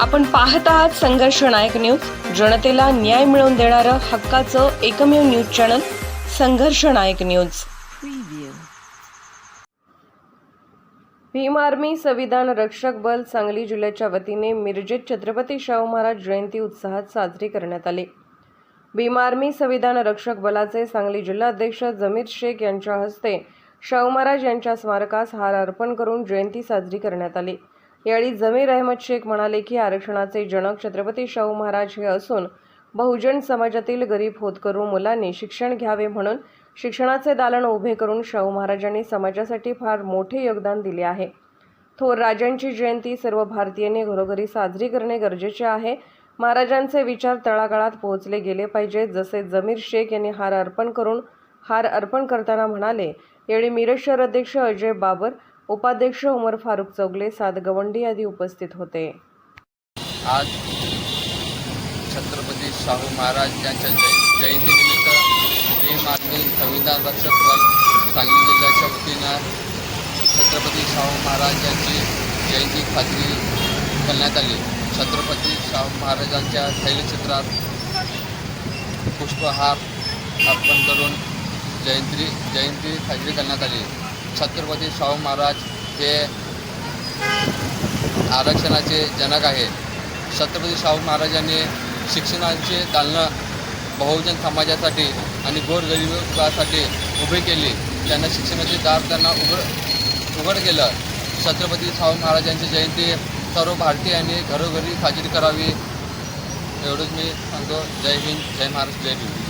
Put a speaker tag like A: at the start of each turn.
A: आपण पाहत आहात संघर्ष नायक न्यूज. जनतेला न्याय मिळवून देणारं हक्काचं एकमेव न्यूज चॅनल संघर्ष नायक न्यूज. भीम आर्मी संविधान रक्षक बल सांगली जिल्ह्याच्या वतीने मिरजेत छत्रपती शाहू महाराज जयंती उत्साहात साजरी करण्यात आली. भीम आर्मी संविधान रक्षक बलाचे सांगली जिल्हाध्यक्ष जमीर शेख यांच्या हस्ते शाहू महाराज यांच्या स्मारकास हार अर्पण करून जयंती साजरी करण्यात आली. यावेळी जमीर अहमद शेख म्हणाले की आरक्षणाचे जनक छत्रपती शाहू महाराज हे असून बहुजन समाजातील गरीब होतकरू मुलांनी शिक्षण घ्यावे म्हणून शिक्षणाचे दालन उभे करून शाहू महाराजांनी समाजासाठी फार मोठे योगदान दिले आहे. थोर राजांची जयंती सर्व भारतीयांनी घरोघरी साजरी करणे गरजेचे आहे. महाराजांचे विचार तळागाळात पोहोचले गेले पाहिजेत. जसे जमीर शेख यांनी हार अर्पण करून हार अर्पण करताना म्हणाले यावेळी मिरज शहर अध्यक्ष अजय बाबर उपाध्यक्ष उमर फारुक चौगले सात गवंडी आदी उपस्थित होते.
B: आज छत्रपती शाहू महाराज यांच्या जय जयंतीनिमित्त भीम आर्मी संविधान रक्षक दल सांगली जिल्ह्याच्या वतीनं छत्रपती शाहू महाराज यांची जयंती खात्री करण्यात आली. छत्रपती शाहू महाराजांच्या शैलचित्रात पुष्पहार अर्पण करून जयंती जयंती साजरी करण्यात आली. छत्रपती शाहू महाराज हे आरक्षणाचे जनक आहे छत्रपती शाहू महाराजांनी शिक्षणाचे दालनं बहुजन समाजासाठी आणि गोरगरिबासाठी उभे केले. त्यांना शिक्षणाचे दार त्यांना उघड उघड केलं. छत्रपती शाहू महाराजांची जयंती सर्व भारतीयांनी घरोघरी साजरी करावी. एवढंच मी सांगतो. जय हिंद जय महाराष्ट्र जय
A: हिंद.